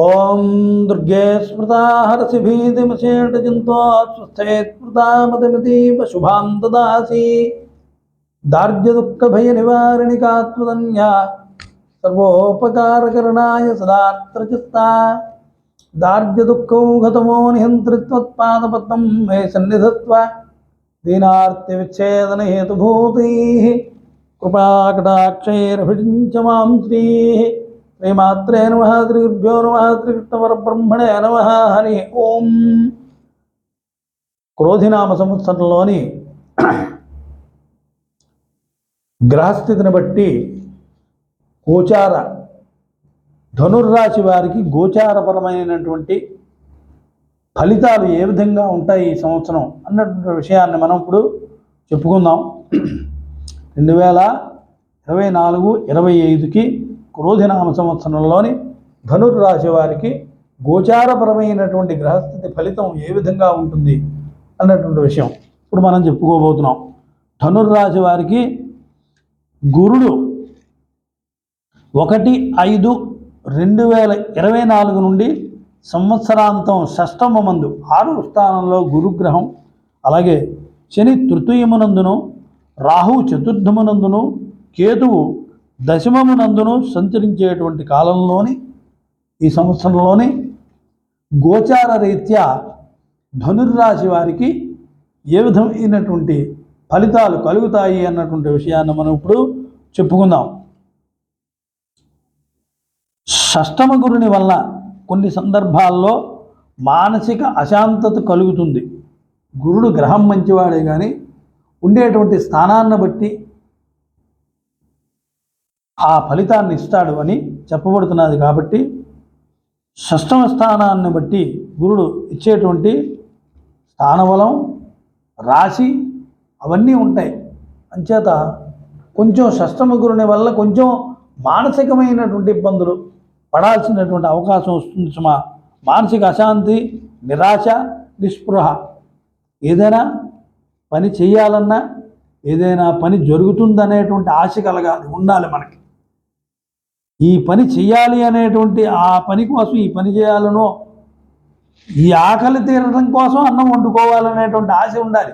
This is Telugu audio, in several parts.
ఓం దుర్గే స్మృతా హరసి భీతిమశేషజంతో స్వస్థే స్మృతా మతమితీవ శుభాం దదాసి. దార్ఢ్య దుఃఖ భయ నివారిణి కాత్వదన్య సర్వోపకారకరణాయ సదాత్రచిత్తా దార్ఢ్య దుఃఖౌఘతమో నిహంత్రిత్వత్పాదపద్మం మే సన్నిధత్వ దీనార్తి శ్రీమాత్రే నమ శ్రీగురుభ్యో నమ శ్రీకృష్ణపరబ్రహ్మణే నమ హరి ఓం. క్రోధినామ సంవత్సరంలోని గ్రహస్థితిని బట్టి గోచార ధనుర్రాశి వారికి గోచారపరమైనటువంటి ఫలితాలు ఏ విధంగా ఉంటాయి ఈ సంవత్సరం అన్నటువంటి విషయాన్ని మనం ఇప్పుడు చెప్పుకుందాం. రెండు వేల ఇరవై నాలుగు ఇరవై ఐదుకి క్రోధినామ సంవత్సరంలోని ధనుర్రాశి వారికి గోచారపరమైనటువంటి గ్రహస్థితి ఫలితం ఏ విధంగా ఉంటుంది అన్నటువంటి విషయం ఇప్పుడు మనం చెప్పుకోబోతున్నాం. ధనుర్రాశి వారికి గురుడు ఒకటి ఐదు రెండు వేల ఇరవై నాలుగు నుండి సంవత్సరాంతం షష్టమ మందు ఆరు స్థానంలో గురుగ్రహం అలాగే శని తృతీయమునందును రాహు చతుర్థమునందును కేతువు దశమమునందును సంచరించేటువంటి కాలంలోని ఈ సంవత్సరంలోని గోచార రీత్యా ధనుర్రాశి వారికి ఏ విధమైనటువంటి ఫలితాలు కలుగుతాయి అన్నటువంటి విషయాన్ని మనం ఇప్పుడు చెప్పుకుందాం. షష్టమ గురుని వల్ల కొన్ని సందర్భాల్లో మానసిక అశాంతత కలుగుతుంది. గురుడు గ్రహం మంచివాడే కానీ ఉండేటువంటి స్థానాన్ని బట్టి ఆ ఫలితాన్ని ఇస్తాడు అని చెప్పబడుతున్నది కాబట్టి షష్టమ స్థానాన్ని బట్టి గురుడు ఇచ్చేటువంటి స్థానబలం రాశి అవన్నీ ఉంటాయి. అంచేత కొంచెం షష్టమ గురుని వల్ల కొంచెం మానసికమైనటువంటి ఇబ్బందులు పడాల్సినటువంటి అవకాశం వస్తుంది. సుమా మానసిక అశాంతి నిరాశ నిస్పృహ. ఏదైనా పని చేయాలన్నా ఏదైనా పని జరుగుతుందనేటువంటి ఆశ కలగాలి ఉండాలి మనకి. ఈ పని చేయాలి అనేటువంటి ఆ పని కోసం ఈ పని చేయాలనో ఈ ఆకలి తీరడం కోసం అన్నం వండుకోవాలనేటువంటి ఆశ ఉండాలి.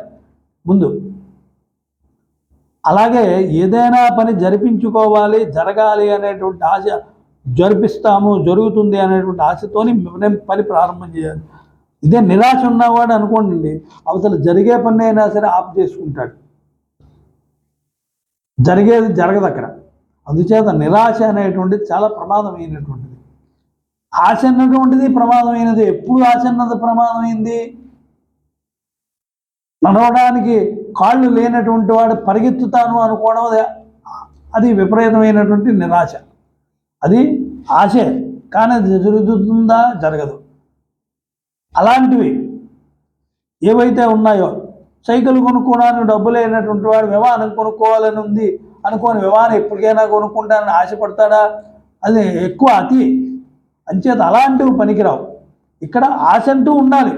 ముందు అలాగే ఏదైనా పని జరిపించుకోవాలి జరగాలి అనేటువంటి ఆశ జరిపిస్తాము జరుగుతుంది అనేటువంటి ఆశతోని మనం పని ప్రారంభం చేయాలి. ఇదే నిరాశ ఉన్నవాడు అనుకోండి అవతల జరిగే పని అయినా సరే ఆఫ్ చేసుకుంటాడు. జరిగేది జరగదు అక్కడ. అందుచేత నిరాశ అనేటువంటిది చాలా ప్రమాదమైనటువంటిది. ఆశ అన్నటువంటిది ప్రమాదమైనది. ఎప్పుడు ఆశ అన్నది ప్రమాదమైంది? నడవడానికి కాళ్ళు లేనటువంటి వాడు పరిగెత్తుతాను అనుకోవడం అది అది విపరీతమైనటువంటి నిరాశ. అది ఆశే. కానీ అది జరుగుతుందా? జరగదు. అలాంటివి ఏవైతే ఉన్నాయో సైకిల్ కొనుక్కోవడానికి డబ్బు లేనటువంటి వాడు విమానం కొనుక్కోవాలని ఉంది. అనుకోని విమానం ఎప్పటికైనా కొనుక్కుంటానని ఆశపడతాడా? అది ఎక్కువ అతి. అంచేత అలాంటివి పనికిరావు. ఇక్కడ ఆశ అంటూ ఉండాలి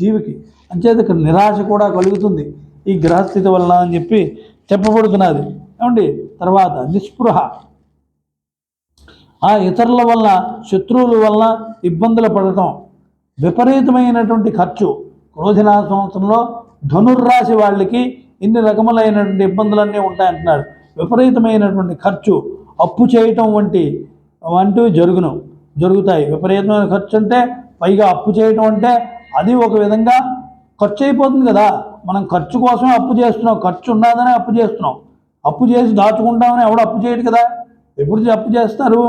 జీవికి. అంచేత ఇక్కడ నిరాశ కూడా కలుగుతుంది. ఈ గ్రహస్థితి వలన అని చెప్పి చెప్పబడుతున్నది. ఏమండి? తర్వాత నిస్పృహ. ఆ ఇతరుల వల్ల శత్రువుల వల్ల ఇబ్బందులు పడటం. విపరీతమైనటువంటి ఖర్చు. క్రోధినా సంవత్సరంలో ధనుర్రాశి వాళ్ళకి ఇన్ని రకములైనటువంటి ఇబ్బందులన్నీ ఉంటాయంటున్నాడు విపరీతమైనటువంటి ఖర్చు అప్పు చేయటం వంటి వంటివి జరుగును జరుగుతాయి. విపరీతమైన ఖర్చు అంటే పైగా అప్పు చేయటం అంటే అది ఒక విధంగా ఖర్చు అయిపోతుంది కదా. మనం ఖర్చు కోసమే అప్పు చేస్తున్నాం. ఖర్చు ఉన్నదని అప్పు చేస్తున్నాం. అప్పు చేసి దాచుకుంటామని ఎవడు అప్పు చేయడు కదా. ఎప్పుడు అప్పు చేస్తారు?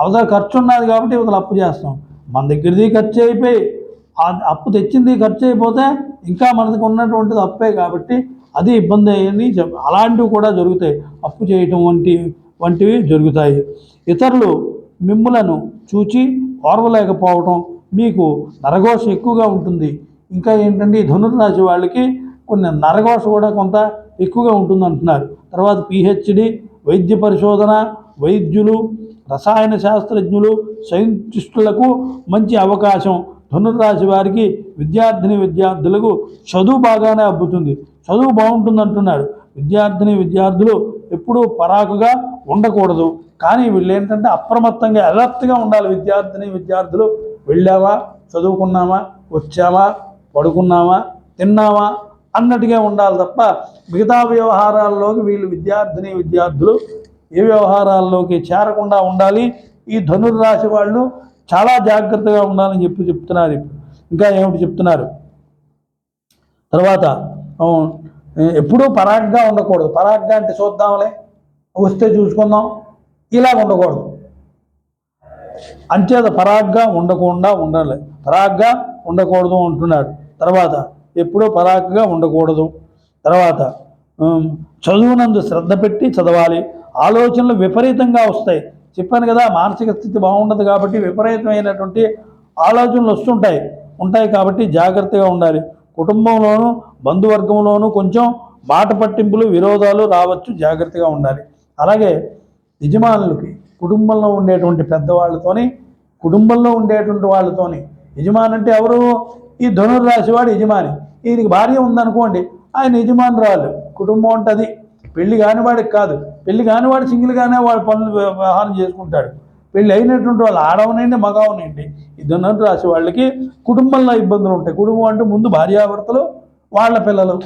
అవతల ఖర్చు ఉన్నది కాబట్టి ఇవతల అప్పు చేస్తాం. మన దగ్గరది ఖర్చు అయిపోయి అప్పు తెచ్చింది ఖర్చు అయిపోతే ఇంకా మనకు ఉన్నటువంటిది అప్పే కాబట్టి అది ఇబ్బంది అని అలాంటివి కూడా జరుగుతాయి. అప్పు చేయటం వంటి వంటివి జరుగుతాయి. ఇతరులు మిమ్ములను చూచి ఓర్వలేకపోవటం మీకు నరఘోష ఎక్కువగా ఉంటుంది. ఇంకా ఏంటంటే ఈ ధనుర్రాశి వాళ్ళకి కొన్ని నరఘోష కూడా కొంత ఎక్కువగా ఉంటుంది అంటున్నారు తర్వాత పిహెచ్డి వైద్య పరిశోధన వైద్యులు రసాయన శాస్త్రజ్ఞులు సైంటిస్టులకు మంచి అవకాశం. ధనుర్రాశి వారికి విద్యార్థిని విద్యార్థులకు చదువు బాగానే అబ్బుతుంది. చదువు బాగుంటుంది అంటున్నారు విద్యార్థిని విద్యార్థులు ఎప్పుడూ పరాకుగా ఉండకూడదు. కానీ వీళ్ళు ఏంటంటే అప్రమత్తంగా అలర్ట్గా ఉండాలి. విద్యార్థిని విద్యార్థులు వెళ్ళావా? చదువుకున్నామా వచ్చావా? పడుకున్నామా తిన్నావా? అన్నట్టుగా ఉండాలి తప్ప మిగతా వ్యవహారాల్లోకి వీళ్ళు విద్యార్థిని విద్యార్థులు ఏ వ్యవహారాల్లోకి చేరకుండా ఉండాలి. ఈ ధనుర్రాశి వాళ్ళు చాలా జాగ్రత్తగా ఉండాలని చెప్పి చెప్తున్నారు ఇప్పుడు. ఇంకా ఏమిటి చెప్తున్నారు? తర్వాత ఎప్పుడూ పరాగ్గా ఉండకూడదు. పరాగ్గా అంటే చూద్దాంలే. వస్తే చూసుకుందాం. ఇలా ఉండకూడదు. అంచేత పరాగ్గా ఉండకుండా ఉండాలి. పరాగ్గా ఉండకూడదు అంటున్నాడు. తర్వాత ఎప్పుడూ పరాగ్గా ఉండకూడదు. తర్వాత చదువునందు శ్రద్ధ పెట్టి చదవాలి. ఆలోచనలు విపరీతంగా వస్తాయి. చెప్పాను కదా మానసిక స్థితి బాగుండదు కాబట్టి విపరీతమైనటువంటి ఆలోచనలు వస్తుంటాయి. ఉంటాయి కాబట్టి జాగ్రత్తగా ఉండాలి. కుటుంబంలోనూ బంధువర్గంలోనూ కొంచెం మాట పట్టింపులు విరోధాలు రావచ్చు జాగ్రత్తగా ఉండాలి. అలాగే యజమానులకి కుటుంబంలో ఉండేటువంటి పెద్దవాళ్ళతోని కుటుంబంలో ఉండేటువంటి వాళ్ళతోని యజమాని అంటే ఎవరు? ఈ ధనుర్రాశి వాడు యజమాని. ఈయనకి భార్య ఉందనుకోండి ఆయన యజమానురాలు. కుటుంబం ఉంటుంది. పెళ్ళి కానివాడికి కాదు. పెళ్ళి కానివాడు సింగిల్గానే వాడు పనులు వ్యవహారం చేసుకుంటాడు. పెళ్ళి అయినటువంటి వాళ్ళు ఆడవనండి మగవనండి ఇద్దరు రాసి వాళ్ళకి కుటుంబంలో ఇబ్బందులు ఉంటాయి. కుటుంబం అంటే ముందు భార్యాభర్తలు వాళ్ళ పిల్లలు.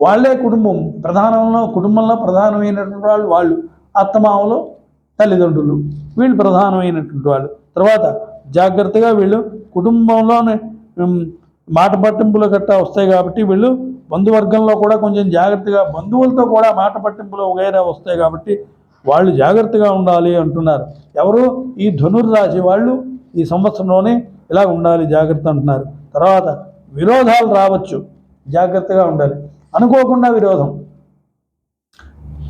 వాళ్ళే కుటుంబం. ప్రధానంలో కుటుంబంలో ప్రధానమైనటువంటి వాళ్ళు వాళ్ళు. అత్తమామలు తల్లిదండ్రులు. వీళ్ళు ప్రధానమైనటువంటి వాళ్ళు. తర్వాత జాగ్రత్తగా వీళ్ళు కుటుంబంలోనే మాట పట్టింపులు గట్టా వస్తాయి కాబట్టి వీళ్ళు బంధువర్గంలో కూడా కొంచెం జాగ్రత్తగా బంధువులతో కూడా మాట పట్టింపులు వగైరా వస్తాయి కాబట్టి వాళ్ళు జాగ్రత్తగా ఉండాలి అంటున్నారు. ఎవరు? ఈ ధనుర్రాశి వాళ్ళు ఈ సంవత్సరంలోనే ఇలా ఉండాలి జాగ్రత్త అంటున్నారు. తర్వాత విరోధాలు రావచ్చు. జాగ్రత్తగా ఉండాలి. అనుకోకుండా విరోధం.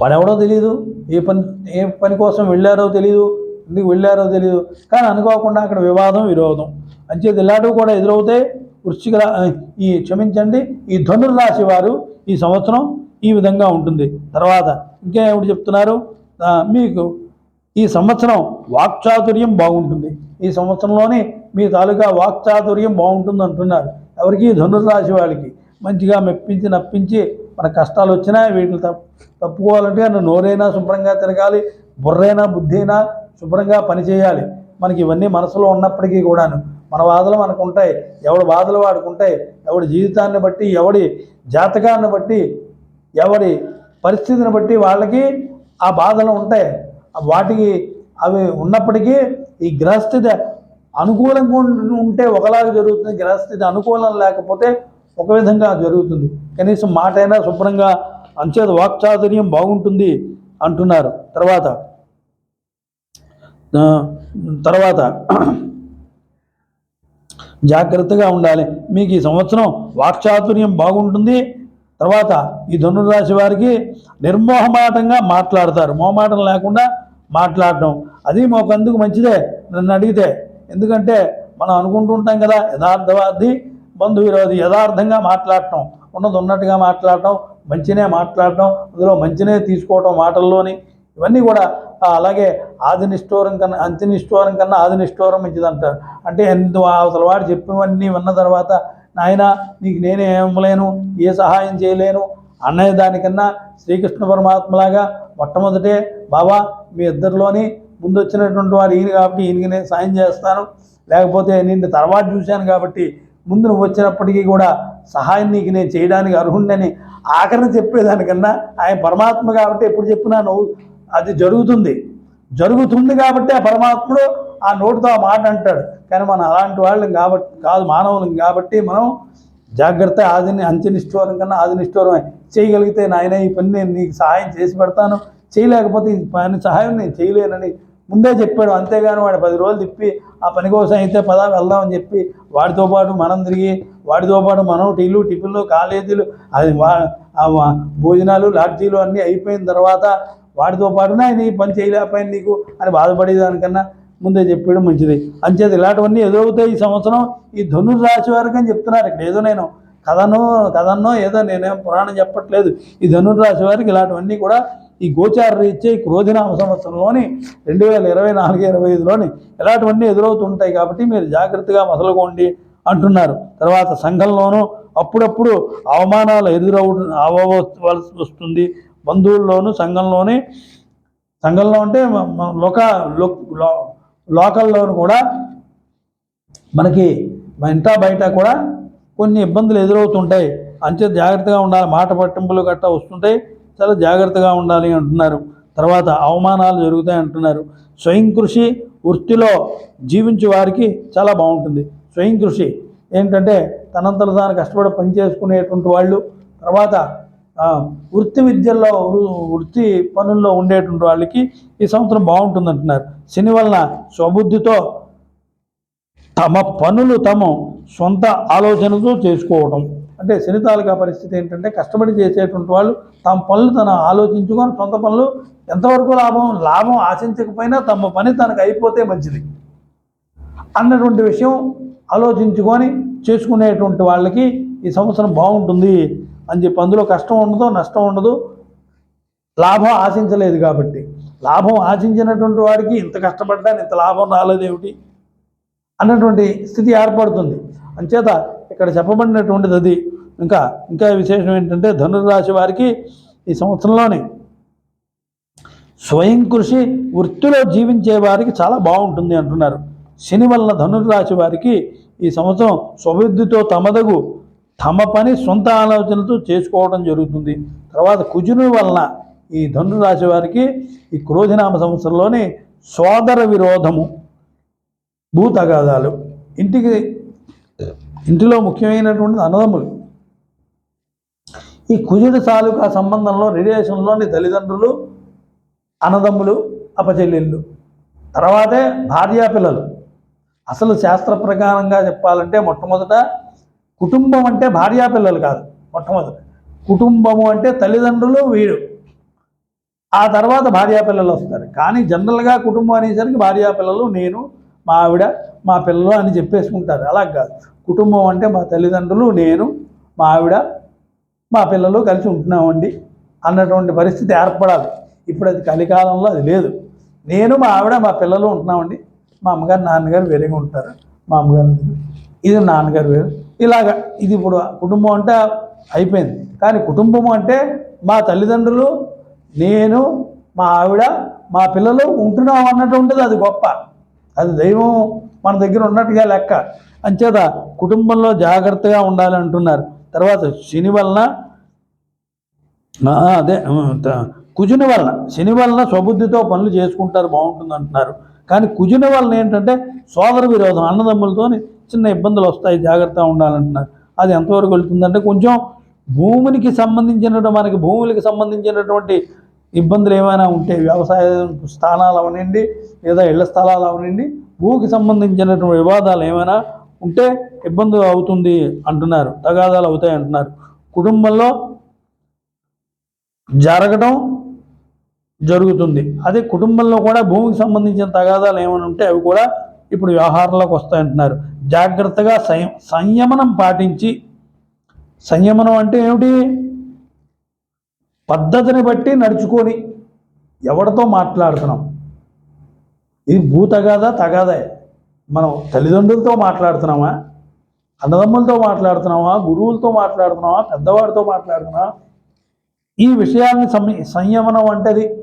వాడెవడో తెలియదు ఏ పని ఏ పని కోసం వెళ్ళారో తెలియదు ఎందుకు వెళ్ళారో తెలియదు కానీ అనుకోకుండా అక్కడ వివాదం విరోధం. అంచేది ఇలాంటివి కూడా ఎదురవుతాయి వృశ్చిక ఈ క్షమించండి. ఈ ధనుర్రాశి వారు ఈ సంవత్సరం ఈ విధంగా ఉంటుంది. తర్వాత ఇంకేమిటి చెప్తున్నారు? మీకు ఈ సంవత్సరం వాక్చాతుర్యం బాగుంటుంది. ఈ సంవత్సరంలోనే మీ తాలూకా వాక్చాతుర్యం బాగుంటుంది అంటున్నారు. ఎవరికి ధనుర్రాశి వాళ్ళకి మంచిగా మెప్పించి నప్పించి మన కష్టాలు వచ్చినా వీటిని తప్పు తప్పుకోవాలంటే నన్ను నోరైనా శుభ్రంగా తిరగాలి బుర్రైనా బుద్ధైనా శుభ్రంగా పనిచేయాలి మనకి ఇవన్నీ మనసులో ఉన్నప్పటికీ కూడాను. మన బాధలు మనకు ఉంటాయి ఎవడి బాధలు వాడుకుంటాయి ఎవడి జీవితాన్ని బట్టి ఎవడి జాతకాన్ని బట్టి ఎవడి పరిస్థితిని బట్టి వాళ్ళకి ఆ బాధలు ఉంటాయి. వాటికి అవి ఉన్నప్పటికీ ఈ గ్రహస్థితి అనుకూలంగా ఉంటే ఒకలాగా జరుగుతుంది. గ్రహస్థితి అనుకూలం లేకపోతే ఒక విధంగా జరుగుతుంది. కనీసం మాట అయినా శుభ్రంగా అంచేది వాక్చాతుర్యం బాగుంటుంది అంటున్నారు. తర్వాత తర్వాత జాగ్రత్తగా ఉండాలి. మీకు ఈ సంవత్సరం వాక్చాతుర్యం బాగుంటుంది. తర్వాత ఈ ధనురాశి వారికి నిర్మోహమాటంగా మాట్లాడతారు. మోహమాటం లేకుండా మాట్లాడటం. అది మాకందుకు మంచిదే. నన్ను అడిగితే. ఎందుకంటే మనం అనుకుంటుంటాం కదా యథార్థవాది బంధు విరోధి యథార్థంగా మాట్లాడటం. ఉన్నది ఉన్నట్టుగా మాట్లాడటం మంచినే మాట్లాడటం అందులో మంచినే తీసుకోవటం మాటల్లోని ఇవన్నీ కూడా అలాగే ఆది నిష్ఠూరం కన్నా అంత్య నిష్ఠూరం కన్నా ఆది నిష్ఠూరం మంచిది అంటారు అంటే ఎంత అవతల వాడు చెప్పినవన్నీ విన్న తర్వాత నాయన నీకు నేనే ఇవ్వలేను ఏ సహాయం చేయలేను అన్నయ్య దానికన్నా శ్రీకృష్ణ పరమాత్మలాగా మొట్టమొదటే బాబా మీ ఇద్దరిలోని ముందు వచ్చినటువంటి వారు ఈయన కాబట్టి ఈయనకి నేను సాయం చేస్తాను. లేకపోతే నిన్ను తర్వాత చూశాను కాబట్టి ముందు నువ్వు వచ్చినప్పటికీ కూడా సహాయం నీకు నేను చేయడానికి అర్హుండని ఆఖరిని చెప్పేదానికన్నా ఆయన పరమాత్మ కాబట్టి ఎప్పుడు చెప్పినా నువ్వు అది జరుగుతుంది. జరుగుతుంది కాబట్టి ఆ పరమాత్ముడు ఆ నోటితో ఆ మాట అంటాడు. కానీ మనం అలాంటి వాళ్ళం కాబట్టి కాదు మానవులం కాబట్టి మనం జాగ్రత్త ఆదిని అంత్యనిష్ఠూరం కన్నా ఆదినిష్ఠూరం చేయగలిగితే నాయన ఈ పని నేను నీకు సహాయం చేసి పెడతాను. చేయలేకపోతే ఈ పని సహాయం నేను చేయలేనని ముందే చెప్పాడు. అంతేగాని వాడు పది రోజులు తిప్పి ఆ పని కోసం అయితే పదా వెళ్దామని చెప్పి వాడితో పాటు మనం తిరిగి వాడితో పాటు మనం టీలు టిఫిన్లు కాలేజీలు అది వా భోజనాలు లాడ్జీలు అన్నీ అయిపోయిన తర్వాత వాడితో పాటునే ఆయన ఈ పని చేయలేకపోయింది నీకు అని బాధపడేదానికన్నా ముందే చెప్పడం మంచిది. అంచేది ఇలాంటివన్నీ ఎదురవుతాయి ఈ సంవత్సరం ఈ ధనుర్రాశి వారికి అని చెప్తున్నారు. ఇక్కడ ఏదో నేను కథనో కథన్నో ఏదో నేనేం పురాణం చెప్పట్లేదు. ఈ ధనుర్రాశి వారికి ఇలాంటివన్నీ కూడా ఈ గోచార రీత్యా ఈ క్రోధినామ సంవత్సరంలోని రెండు వేల ఇరవై నాలుగు ఇరవై ఐదులోని ఇలాంటివన్నీ ఎదురవుతుంటాయి కాబట్టి మీరు జాగ్రత్తగా మొదలుకోండి అంటున్నారు. తర్వాత సంఘంలోనూ అప్పుడప్పుడు అవమానాలు ఎదురవు అవ్వవలసి వస్తుంది. బంధువుల్లోనూ సంఘంలోనే సంఘంలో అంటే లోక లో- లోకల్లోను కూడా మనకి ఇంటా బయట కూడా కొన్ని ఇబ్బందులు ఎదురవుతుంటాయి. అంతే జాగ్రత్తగా ఉండాలి. మాట పట్టింపులు గట్టా వస్తుంటాయి. చాలా జాగ్రత్తగా ఉండాలి అంటున్నారు. తర్వాత అవమానాలు జరుగుతాయి అంటున్నారు. స్వయం కృషి వృత్తిలో జీవించే వారికి చాలా బాగుంటుంది. స్వయం కృషి ఏంటంటే తనంతట తాను కష్టపడి పని చేసుకునేటువంటి వాళ్ళు తర్వాత వృత్తి విద్యల్లో వృత్తి పనుల్లో ఉండేటువంటి వాళ్ళకి ఈ సంవత్సరం బాగుంటుంది అంటున్నారు శని వలన స్వబుద్ధితో తమ పనులు తమ సొంత ఆలోచనతో చేసుకోవడం అంటే శని తాలూకా పరిస్థితి ఏంటంటే కష్టపడి చేసేటువంటి వాళ్ళు తమ పనులు తను ఆలోచించుకొని సొంత పనులు ఎంతవరకు లాభం లాభం ఆశించకపోయినా తమ పని తనకు అయిపోతే మంచిది. అన్నటువంటి విషయం ఆలోచించుకొని చేసుకునేటువంటి వాళ్ళకి ఈ సంవత్సరం బాగుంటుంది. అని చెప్పి అందులో కష్టం ఉండదు నష్టం ఉండదు లాభం ఆశించలేదు కాబట్టి. లాభం ఆశించినటువంటి వాడికి ఇంత కష్టపడ్డాను ఇంత లాభం రాలేదేమిటి అన్నటువంటి స్థితి ఏర్పడుతుంది. అంచేత ఇక్కడ చెప్పబడినటువంటిది అది. ఇంకా ఇంకా విశేషం ఏంటంటే ధనుర్రాశి వారికి ఈ సంవత్సరంలోనే స్వయం కృషి వృత్తిలో జీవించే వారికి చాలా బాగుంటుంది అంటున్నారు. శని వలన ధనుర్రాశి వారికి ఈ సంవత్సరం స్వబుద్ధితో తమదగు తమ పని సొంత ఆలోచనలతో చేసుకోవడం జరుగుతుంది. తర్వాత కుజుని వలన ఈ ధనుర్రాశి వారికి ఈ క్రోధినామ సంవత్సరంలోని సోదర విరోధము భూతగాదాలు. ఇంటికి ఇంటిలో ముఖ్యమైనటువంటి అన్నదమ్ములు. ఈ కుజుడి తాలూకా సంబంధంలో రిలేషన్లోని తల్లిదండ్రులు అన్నదమ్ములు అపచెల్లెళ్ళు. తర్వాతే భార్యాపిల్లలు. అసలు శాస్త్ర ప్రకారంగా చెప్పాలంటే మొట్టమొదట కుటుంబం అంటే భార్యా పిల్లలు కాదు మొట్టమొదటి. కుటుంబము అంటే తల్లిదండ్రులు వీడు. ఆ తర్వాత భార్యా పిల్లలు వస్తారు. కానీ జనరల్గా కుటుంబం అనేసరికి భార్యా పిల్లలు నేను మా ఆవిడ మా పిల్లలు అని చెప్పేసుకుంటారు. అలా కాదు. కుటుంబం అంటే మా తల్లిదండ్రులు నేను మా ఆవిడ మా పిల్లలు కలిసి ఉంటున్నామండి అన్నటువంటి పరిస్థితి ఏర్పడాలి. ఇప్పుడు అది కలికాలంలో అది లేదు. నేను మా ఆవిడ మా పిల్లలు ఉంటున్నామండి. మా అమ్మగారు నాన్నగారు వేరేగా ఉంటారు. మా అమ్మగారు ఇది నాన్నగారు వేరు. ఇలాగా. ఇది ఇప్పుడు కుటుంబం అంటే అయిపోయింది. కానీ కుటుంబం అంటే మా తల్లిదండ్రులు నేను మా ఆవిడ మా పిల్లలు ఉంటున్నాం అన్నటువంటిది అది గొప్ప. అది దైవం మన దగ్గర ఉన్నట్టుగా లెక్క. అంచేత కుటుంబంలో జాగ్రత్తగా ఉండాలి అంటున్నారు. తర్వాత శని వలన అదే కుజుని వలన. శని వలన స్వబుద్ధితో పనులు చేసుకుంటారు బాగుంటుంది అంటున్నారు. కానీ కుజుని వలన ఏంటంటే సోదర విరోధం అన్నదమ్ములతో చిన్న ఇబ్బందులు వస్తాయి జాగ్రత్తగా ఉండాలంటున్నారు. అది ఎంతవరకు వెళ్తుందంటే కొంచెం భూమికి సంబంధించినటువంటి మనకి భూములకి సంబంధించినటువంటి ఇబ్బందులు ఏమైనా ఉంటే వ్యవసాయ స్థానాలు అవనండి లేదా ఇళ్ళ స్థలాలు అవనండి భూమికి సంబంధించినటువంటి వివాదాలు ఏమైనా ఉంటే ఇబ్బంది అవుతుంది అంటున్నారు తగాదాలు అవుతాయి అంటున్నారు. కుటుంబంలో జరగడం జరుగుతుంది. అదే కుటుంబంలో కూడా భూమికి సంబంధించిన తగాదాలు ఏమైనా ఉంటే అవి కూడా ఇప్పుడు వ్యవహారంలోకి వస్తాయంటున్నారు. జాగ్రత్తగా సంయ సంయమనం పాటించి సంయమనం అంటే ఏమిటి? పద్ధతిని బట్టి నడుచుకొని ఎవరితో మాట్లాడుతున్నాం? ఇది భూ తగాదా? తగాదే మనం తల్లిదండ్రులతో మాట్లాడుతున్నామా? అన్నదమ్ములతో మాట్లాడుతున్నామా? గురువులతో మాట్లాడుతున్నామా? పెద్దవాడితో మాట్లాడుతున్నామా? ఈ విషయాన్ని సంయమనం సంయమనం అది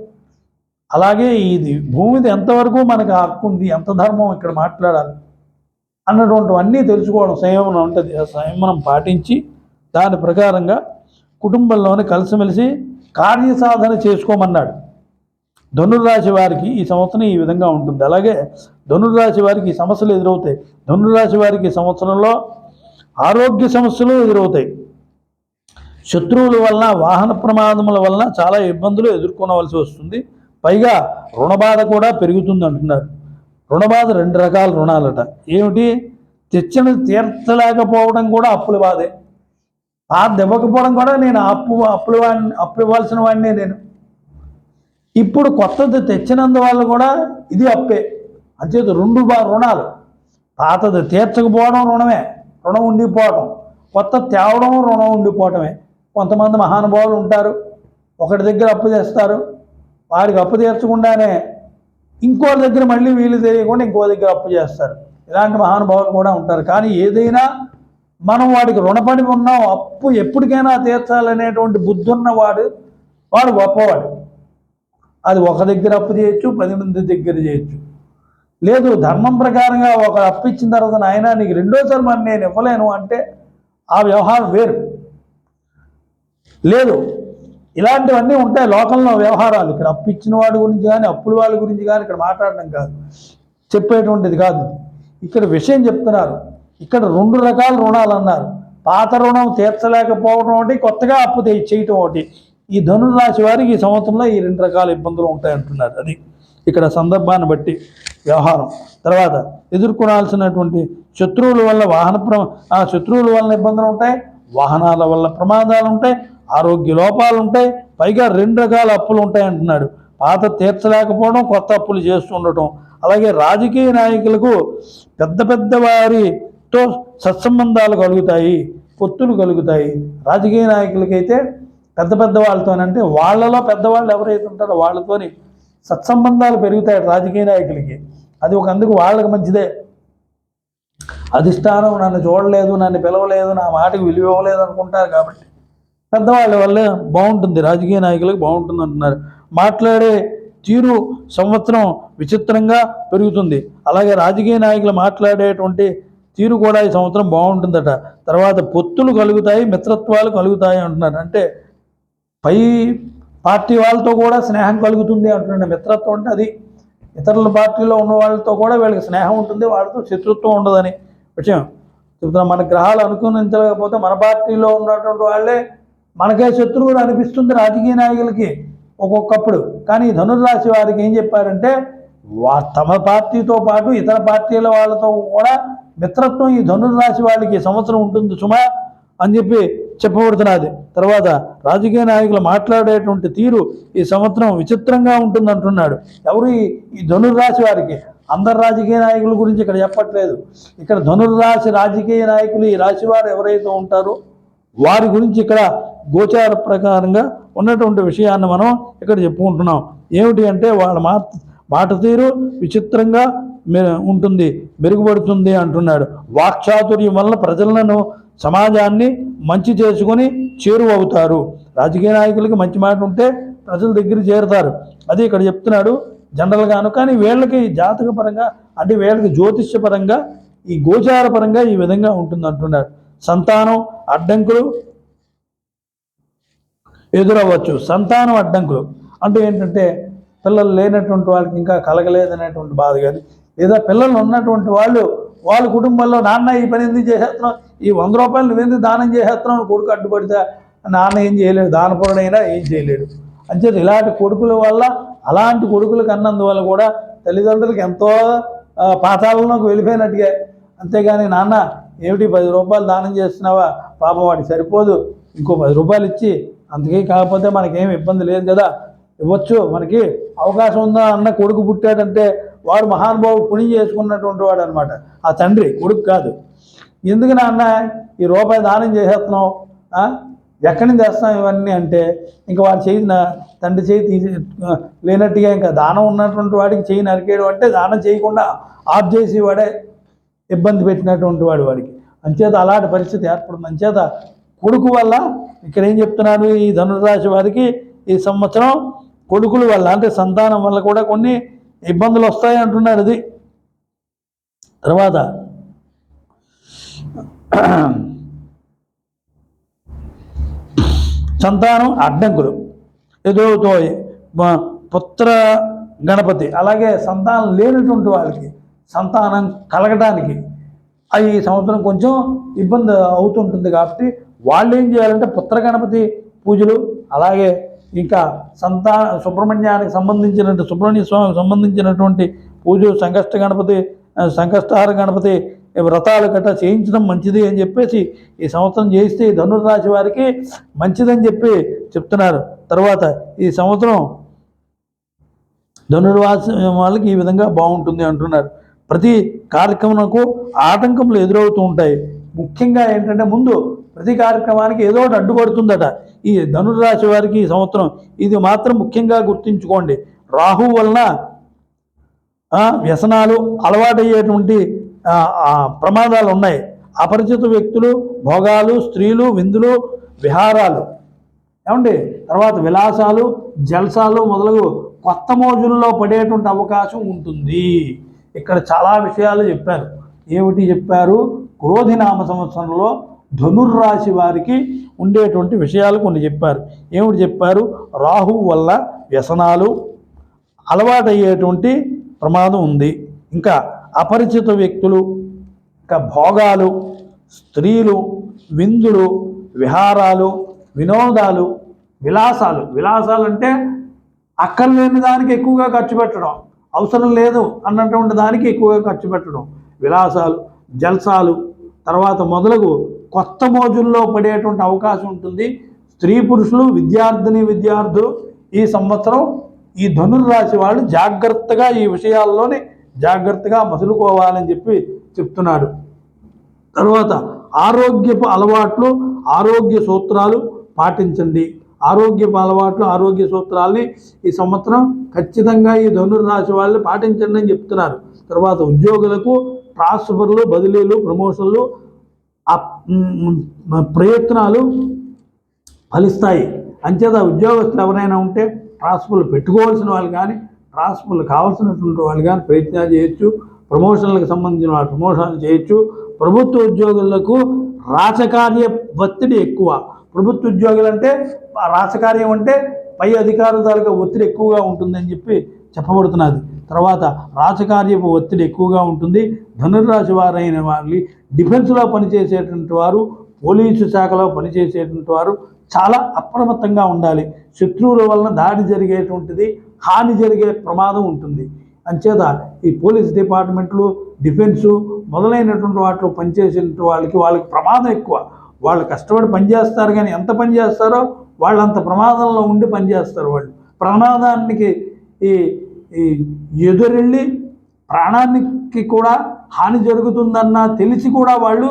అలాగే ఇది భూమిది ఎంతవరకు మనకు హక్కు ఉంది ఎంత ధర్మం ఇక్కడ మాట్లాడాలి అన్నటువంటివన్నీ తెలుసుకోవడం సంయమనం ఉంటుంది ఆ సంయమనం పాటించి దాని ప్రకారంగా కుటుంబంలోనే కలిసిమెలిసి కార్యసాధన చేసుకోమన్నాడు. ధనుర్రాశి వారికి ఈ సంవత్సరం ఈ విధంగా ఉంటుంది. అలాగే ధనుర్రాశి వారికి ఈ సమస్యలు ఎదురవుతాయి. ధనుర్రాశి వారికి ఈ సంవత్సరంలో ఆరోగ్య సమస్యలు ఎదురవుతాయి. శత్రువుల వలన వాహన ప్రమాదముల వలన చాలా ఇబ్బందులు ఎదుర్కొనవలసి వస్తుంది. పైగా రుణబాధ కూడా పెరుగుతుంది అంటున్నారు. రుణబాధ రెండు రకాల రుణాలట. ఏమిటి? తెచ్చిన తీర్చలేకపోవడం కూడా అప్పుల బాధే. పాత ఇవ్వకపోవడం కూడా నేను అప్పు అప్పుల వాడిని అప్పు ఇవ్వాల్సిన వాడినే నేను. ఇప్పుడు కొత్తది తెచ్చినందువల్ల కూడా ఇది అప్పే. అంచేత రెండు బా రుణాలు. పాతది తీర్చకపోవడం రుణమే రుణం ఉండిపోవడం. కొత్త తేవడం రుణం ఉండిపోవటమే. కొంతమంది మహానుభావులు ఉంటారు. ఒకటి దగ్గర అప్పు చేస్తారు వాడికి అప్పు తీర్చకుండానే ఇంకో దగ్గర మళ్ళీ వీళ్ళు తెలియకుండా ఇంకో దగ్గర అప్పు చేస్తారు. ఇలాంటి మహానుభావులు కూడా ఉంటారు. కానీ ఏదైనా మనం వాడికి రుణపడి ఉన్నాం అప్పు ఎప్పటికైనా తీర్చాలనేటువంటి బుద్ధి ఉన్నవాడు వాడు గొప్పవాడు. అది ఒక దగ్గర అప్పు చేయొచ్చు పది మంది దగ్గర చేయొచ్చు. లేదు ధర్మం ప్రకారంగా ఒక అప్పు ఇచ్చిన తర్వాత నాయన నీకు రెండోసారి మరి నేను ఇవ్వలేను అంటే ఆ వ్యవహారం వేరు. లేదు ఇలాంటివన్నీ ఉంటాయి లోకంలో వ్యవహారాలు. ఇక్కడ అప్పు ఇచ్చిన వాడి గురించి కానీ అప్పుల వాళ్ళ గురించి కానీ ఇక్కడ మాట్లాడడం కాదు. చెప్పేటువంటిది కాదు ఇక్కడ విషయం చెప్తున్నారు. ఇక్కడ రెండు రకాల రుణాలు అన్నారు. పాత రుణం తీర్చలేకపోవడం ఒకటి కొత్తగా అప్పు చేయటం ఒకటి. ఈ ధనురాశి వారికి ఈ సంవత్సరంలో ఈ రెండు రకాల ఇబ్బందులు ఉంటాయంటున్నారు. అది ఇక్కడ సందర్భాన్ని బట్టి వ్యవహారం. తర్వాత ఎదుర్కొనాల్సినటువంటి శత్రువుల వల్ల వాహన ప్ర ఆ శత్రువుల వల్ల ఇబ్బందులు ఉంటాయి. వాహనాల వల్ల ప్రమాదాలు ఉంటాయి. ఆరోగ్య లోపాలు ఉంటాయి పైగా రెండు రకాల అప్పులు ఉంటాయి అంటున్నాడు పాత తీర్చలేకపోవడం కొత్త అప్పులు చేస్తుండటం అలాగే రాజకీయ నాయకులకు పెద్ద పెద్ద వారితో సత్సంబంధాలు కలుగుతాయి పొత్తులు కలుగుతాయి. రాజకీయ నాయకులకైతే పెద్ద పెద్ద వాళ్ళతోనంటే వాళ్ళలో పెద్దవాళ్ళు ఎవరైతే ఉంటారో వాళ్ళతోని సత్సంబంధాలు పెరుగుతాయి రాజకీయ నాయకులకి. అది ఒక అందుకు వాళ్ళకి మంచిదే. అధిష్టానం నన్ను చూడలేదు నన్ను పిలవలేదు నా మాటకు విలువ ఇవ్వలేదు అనుకుంటారు కాబట్టి. పెద్దవాళ్ళ వల్ల బాగుంటుంది. రాజకీయ నాయకులకు బాగుంటుంది అంటున్నారు. మాట్లాడే తీరు సంవత్సరం విచిత్రంగా పెరుగుతుంది. అలాగే రాజకీయ నాయకులు మాట్లాడేటువంటి తీరు కూడా ఈ సంవత్సరం బాగుంటుందట. తర్వాత పొత్తులు కలుగుతాయి మిత్రత్వాలు కలుగుతాయి అంటున్నారు. అంటే పై పార్టీ వాళ్ళతో కూడా స్నేహం కలుగుతుంది అంటున్నాడు మిత్రత్వం అంటే అది. ఇతరుల పార్టీలో ఉన్న వాళ్ళతో కూడా వీళ్ళకి స్నేహం ఉంటుంది వాళ్ళతో శత్రుత్వం ఉండదని విషయం. చెబుతున్నాం మన గ్రహాలు అనుకూలించలేకపోతే మన పార్టీలో ఉన్నటువంటి వాళ్ళే మనకే శత్రువులు అనిపిస్తుంది రాజకీయ నాయకులకి ఒక్కొక్కప్పుడు. కానీ ధనుర్రాశి వారికి ఏం చెప్పారంటే వా తమ పార్టీతో పాటు ఇతర పార్టీల వాళ్ళతో కూడా మిత్రత్వం ఈ ధనుర్రాశి వాళ్ళకి సంవత్సరం ఉంటుంది సుమా అని చెప్పి చెప్పబడుతున్నది. తర్వాత రాజకీయ నాయకులు మాట్లాడేటువంటి తీరు ఈ సంవత్సరం విచిత్రంగా ఉంటుంది అంటున్నాడు ఎవరు ఈ ఈ ధనుర్రాశి వారికి? అందరు రాజకీయ నాయకుల గురించి ఇక్కడ చెప్పట్లేదు. ఇక్కడ ధనుర్రాశి రాజకీయ నాయకులు ఈ రాశి వారు ఎవరైతే ఉంటారో వారి గురించి ఇక్కడ గోచార ప్రకారంగా ఉన్నటువంటి విషయాన్ని మనం ఇక్కడ చెప్పుకుంటున్నాం. ఏమిటి అంటే వాళ్ళ మాట మాట తీరు విచిత్రంగా మె- ఉంటుంది మెరుగుపడుతుంది అంటున్నాడు. వాక్చాతుర్యం వల్ల ప్రజలను సమాజాన్ని మంచి చేసుకొని చేరువవుతారు రాజకీయ నాయకులకి మంచి మాట ఉంటే ప్రజల దగ్గర చేరుతారు. అది ఇక్కడ చెప్తున్నాడు జనరల్గాను. కానీ వీళ్ళకి జాతక పరంగా అంటే వీళ్ళకి జ్యోతిష్య పరంగా ఈ గోచార పరంగా ఈ విధంగా ఉంటుంది అంటున్నాడు సంతానం అడ్డంకులు ఎదురవ్వచ్చు. సంతానం అడ్డంకులు. అంటే ఏంటంటే పిల్లలు లేనటువంటి వాళ్ళకి ఇంకా కలగలేదనేటువంటి బాధ కానీ లేదా పిల్లలు ఉన్నటువంటి వాళ్ళు వాళ్ళ కుటుంబంలో నాన్న ఈ పని ఎందుకు చేసేస్తున్నాం ఈ వంద రూపాయలు నువ్వెందుకు దానం చేసేస్తున్నావు? కొడుకు అడ్డుపడితే నాన్న ఏం చేయలేడు దానపరుడైనా ఏం చేయలేడు. అంచేది ఇలాంటి కొడుకుల వల్ల అలాంటి కొడుకులు కన్నందువల్ల కూడా తల్లిదండ్రులకు ఎంతో పాతాలలోకి వెళ్ళిపోయినట్టుగా. అంతేగాని నాన్న ఏమిటి పది రూపాయలు దానం చేస్తున్నావా? పాపం వాడికి సరిపోదు. ఇంకో పది రూపాయలు ఇచ్చి అందుకే కాకపోతే మనకేం ఇబ్బంది లేదు కదా. ఇవ్వచ్చు మనకి అవకాశం ఉందా అన్న కొడుకు పుట్టాడంటే వాడు మహానుభావు పుణ్యం చేసుకున్నటువంటి వాడు అనమాట ఆ తండ్రి కొడుకు కాదు. ఎందుకు నాన్న ఈ రూపాయి దానం చేసేస్తున్నావు? ఎక్కడి నుంచి తెస్తాం ఇవన్నీ అంటే ఇంకా వాడు చేయి తండ్రి చేయి తీసి లేనట్టుగా ఇంకా దానం ఉన్నటువంటి వాడికి చేయి నరికేయడం అంటే దానం చేయకుండా ఆఫ్ చేసి వాడే ఇబ్బంది పెట్టినటువంటి వాడు వాడికి. అంచేత అలాంటి పరిస్థితి ఏర్పడుతుంది. అంచేత కొడుకు వల్ల ఇక్కడ ఏం చెప్తున్నారు ఈ ధనురాశి వారికి ఈ సంవత్సరం కొడుకుల వల్ల అంటే సంతానం వల్ల కూడా కొన్ని ఇబ్బందులు వస్తాయి అంటున్నారు అది. తర్వాత సంతానం అడ్డంకులు. ఎదుగుతో పుత్ర గణపతి అలాగే సంతానం లేనటువంటి వాళ్ళకి సంతానం కలగడానికి అవి ఈ సంవత్సరం కొంచెం ఇబ్బంది అవుతుంటుంది కాబట్టి వాళ్ళు ఏం చేయాలంటే పుత్ర గణపతి పూజలు అలాగే ఇంకా సంతాన సుబ్రహ్మణ్యానికి సంబంధించిన సుబ్రహ్మణ్య స్వామికి సంబంధించినటువంటి పూజలు సంకష్ట గణపతి సంకష్టహార గణపతి వ్రతాలు గట్రా చేయించడం మంచిది అని చెప్పేసి ఈ సంవత్సరం చేయిస్తే ధనుర్రాశి వారికి మంచిదని చెప్పి చెప్తున్నారు. తర్వాత ఈ సంవత్సరం ధనుర్వాసి వాళ్ళకి ఈ విధంగా బాగుంటుంది అంటున్నారు. ప్రతి కార్యక్రమంకు ఆటంకములు ఎదురవుతూ ఉంటాయి. ముఖ్యంగా ఏంటంటే ముందు ప్రతి కార్యక్రమానికి ఏదో ఒకటి అడ్డుపడుతుందట. ఈ ధనురాశి వారికి ఈ సంవత్సరం ఇది మాత్రం ముఖ్యంగా గుర్తుంచుకోండి. రాహు వలన వ్యసనాలు అలవాటయ్యేటువంటి ప్రమాదాలు ఉన్నాయి. అపరిచిత వ్యక్తులు భోగాలు స్త్రీలు విందులు విహారాలు. ఏమండి? తర్వాత విలాసాలు జల్సాలు మొదలగు కొత్త మోజుల్లో పడేటువంటి అవకాశం ఉంటుంది. ఇక్కడ చాలా విషయాలు చెప్పారు. ఏమిటి చెప్పారు? క్రోధినామ సంవత్సరంలో ధనుర్రాశి వారికి ఉండేటువంటి విషయాలు కొన్ని చెప్పారు. ఏమిటి చెప్పారు? రాహు వల్ల వ్యసనాలు అలవాటయ్యేటువంటి ప్రమాదం ఉంది. ఇంకా అపరిచిత వ్యక్తులు ఇంకా భోగాలు స్త్రీలు విందులు విహారాలు వినోదాలు విలాసాలు. విలాసాలు అంటే అక్కర్లేని దానికి ఎక్కువగా ఖర్చు పెట్టడం అవసరం లేదు అన్నటువంటి దానికి ఎక్కువగా ఖర్చు పెట్టడం. విలాసాలు జల్సాలు తర్వాత మొదలగు కొత్త మోజుల్లో పడేటువంటి అవకాశం ఉంటుంది. స్త్రీ పురుషులు విద్యార్థిని విద్యార్థులు ఈ సంవత్సరం ఈ ధనుర్రాశి వాళ్ళు జాగ్రత్తగా ఈ విషయాల్లోనే జాగ్రత్తగా మసులుకోవాలని చెప్పి చెప్తున్నాడు. తర్వాత ఆరోగ్యపు అలవాట్లు ఆరోగ్య సూత్రాలు పాటించండి. ఆరోగ్యపు అలవాట్లు ఆరోగ్య సూత్రాల్ని ఈ సంవత్సరం ఖచ్చితంగా ఈ ధనుర్రాశి వాళ్ళు పాటించండి అని చెప్తున్నారు. తర్వాత ఉద్యోగులకు ట్రాన్స్ఫర్లు బదిలీలు ప్రమోషన్లు ఆ ప్రయత్నాలు ఫలిస్తాయి. అంచేత ఉద్యోగస్తులు ఎవరైనా ఉంటే ట్రాన్స్ఫర్లు పెట్టుకోవాల్సిన వాళ్ళు కానీ ట్రాన్స్ఫర్లు కావాల్సినటువంటి వాళ్ళు కానీ ప్రయత్నాలు చేయొచ్చు. ప్రమోషన్లకు సంబంధించిన వాళ్ళు ప్రమోషన్లు చేయొచ్చు. ప్రభుత్వ ఉద్యోగులకు రాచకార్య ఒత్తిడి ఎక్కువ. ప్రభుత్వ ఉద్యోగులు అంటే రాచకార్యం అంటే పై అధికారుల తాలూకా ఒత్తిడి ఎక్కువగా ఉంటుందని చెప్పి చెప్పబడుతున్నది. తర్వాత రాచకార్యపు ఒత్తిడి ఎక్కువగా ఉంటుంది. ధనుర్రాశి వారైన వారిని డిఫెన్స్లో పనిచేసేటువంటి వారు పోలీసు శాఖలో పనిచేసేటువంటి వారు చాలా అప్రమత్తంగా ఉండాలి. శత్రువుల వలన దాడి జరిగేటువంటిది హాని జరిగే ప్రమాదం ఉంటుంది. అంచేత ఈ పోలీస్ డిపార్ట్మెంట్లు డిఫెన్సు మొదలైనటువంటి వాటిలో పనిచేసే వాళ్ళకి వాళ్ళకి ప్రమాదం ఎక్కువ. వాళ్ళు కష్టపడి పనిచేస్తారు కానీ ఎంత పనిచేస్తారో వాళ్ళు అంత ప్రమాదంలో ఉండి పనిచేస్తారు వాళ్ళు. ప్రమాదానికి ఈ ఈ ఎదురెళ్ళి ప్రాణానికి కూడా హాని జరుగుతుందన్న తెలిసి కూడా వాళ్ళు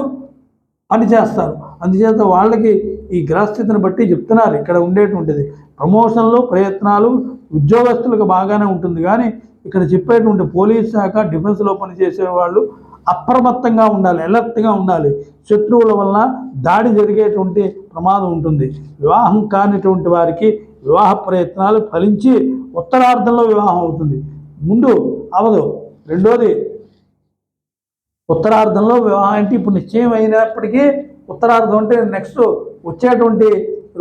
పనిచేస్తారు. అందుచేత వాళ్ళకి ఈ గ్రహస్థితిని బట్టి చెప్తున్నారు. ఇక్కడ ఉండేటువంటిది ప్రమోషన్లు ప్రయత్నాలు ఉద్యోగస్తులకు బాగానే ఉంటుంది. కానీ ఇక్కడ చెప్పేటువంటి పోలీస్ శాఖ డిఫెన్స్లో పనిచేసే వాళ్ళు అప్రమత్తంగా ఉండాలి ఎలర్ట్గా ఉండాలి. శత్రువుల వలన దాడి జరిగేటువంటి ప్రమాదం ఉంటుంది. వివాహం కానిటువంటి వారికి వివాహ ప్రయత్నాలు ఫలించి ఉత్తరార్ధంలో వివాహం అవుతుంది. ముందు అవదు. రెండోది ఉత్తరార్ధంలో వివాహం అంటే ఇప్పుడు నిశ్చయం అయినప్పటికీ ఉత్తరార్ధం అంటే నెక్స్ట్ వచ్చేటువంటి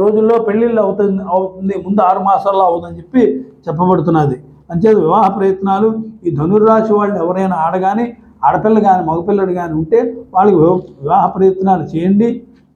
రోజుల్లో పెళ్ళిళ్ళు అవుతుంది అవుతుంది ముందు ఆరు మాసాల్లో అవుతుందని చెప్పి చెప్పబడుతున్నది. అంచేది వివాహ ప్రయత్నాలు ఈ ధనుర్రాశి వాళ్ళు ఎవరైనా ఆడగాని ఆడపిల్ల కానీ మగపిల్లడు కానీ ఉంటే వాళ్ళకి వివాహ ప్రయత్నాలు చేయండి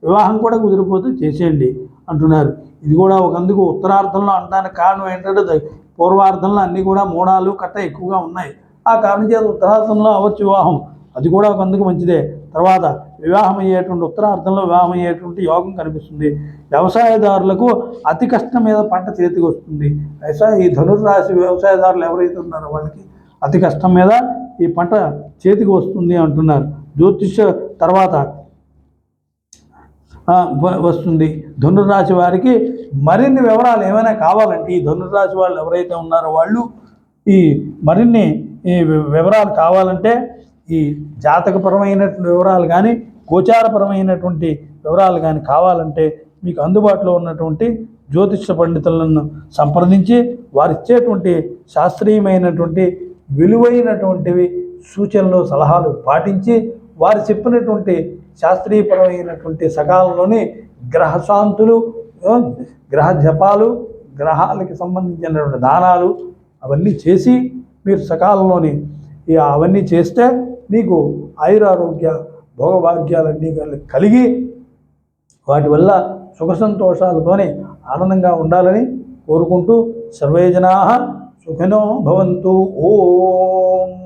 వివాహం కూడా కుదిరిపోతే చేసేయండి అంటున్నారు. ఇది కూడా ఒక అందుకు ఉత్తరార్ధంలో అనడానికి కారణం ఏంటంటే పూర్వార్థంలో పూర్వార్ధంలో అన్నీ కూడా మూడాలు కట్ట ఎక్కువగా ఉన్నాయి. ఆ కారణం చేత ఉత్తరార్ధంలో అవచ్చు వివాహం. అది కూడా ఒక అందుకు మంచిదే. తర్వాత వివాహం అయ్యేటువంటి ఉత్తరార్ధంలో వివాహం అయ్యేటువంటి యోగం కనిపిస్తుంది. వ్యవసాయదారులకు అతి కష్టం మీద పంట చేతికి వస్తుంది. వ్యవసాయ ఈ ధనుర్రాశి వ్యవసాయదారులు ఎవరైతే ఉన్నారో వాళ్ళకి అతి కష్టం మీద ఈ పంట చేతికి వస్తుంది అంటున్నారు. జ్యోతిష తర్వాత వస్తుంది. ధనుర్రాశి వారికి మరిన్ని వివరాలు ఏమైనా కావాలంటే ఈ ధనుర్రాశి వాళ్ళు ఎవరైతే ఉన్నారో వాళ్ళు ఈ మరిన్ని ఈ వివరాలు కావాలంటే ఈ జాతకపరమైనటువంటి వివరాలు కానీ గోచారపరమైనటువంటి వివరాలు కానీ కావాలంటే మీకు అందుబాటులో ఉన్నటువంటి జ్యోతిష పండితులను సంప్రదించి వారు ఇచ్చేటువంటి శాస్త్రీయమైనటువంటి విలువైనటువంటివి సూచనలు సలహాలు పాటించి వారు చెప్పినటువంటి శాస్త్రీయపరమైనటువంటి సకాలంలోని గ్రహశాంతులు గ్రహ జపాలు గ్రహాలకి సంబంధించినటువంటి దానాలు అవన్నీ చేసి మీరు సకాలంలోని అవన్నీ చేస్తే మీకు ఆయురారోగ్య భోగభాగ్యాలన్నీ కలిగి వాటి వల్ల సుఖ సంతోషాలతోనే ఆనందంగా ఉండాలని కోరుకుంటూ సర్వే జనా సుఖినో భవంతు. ఓం.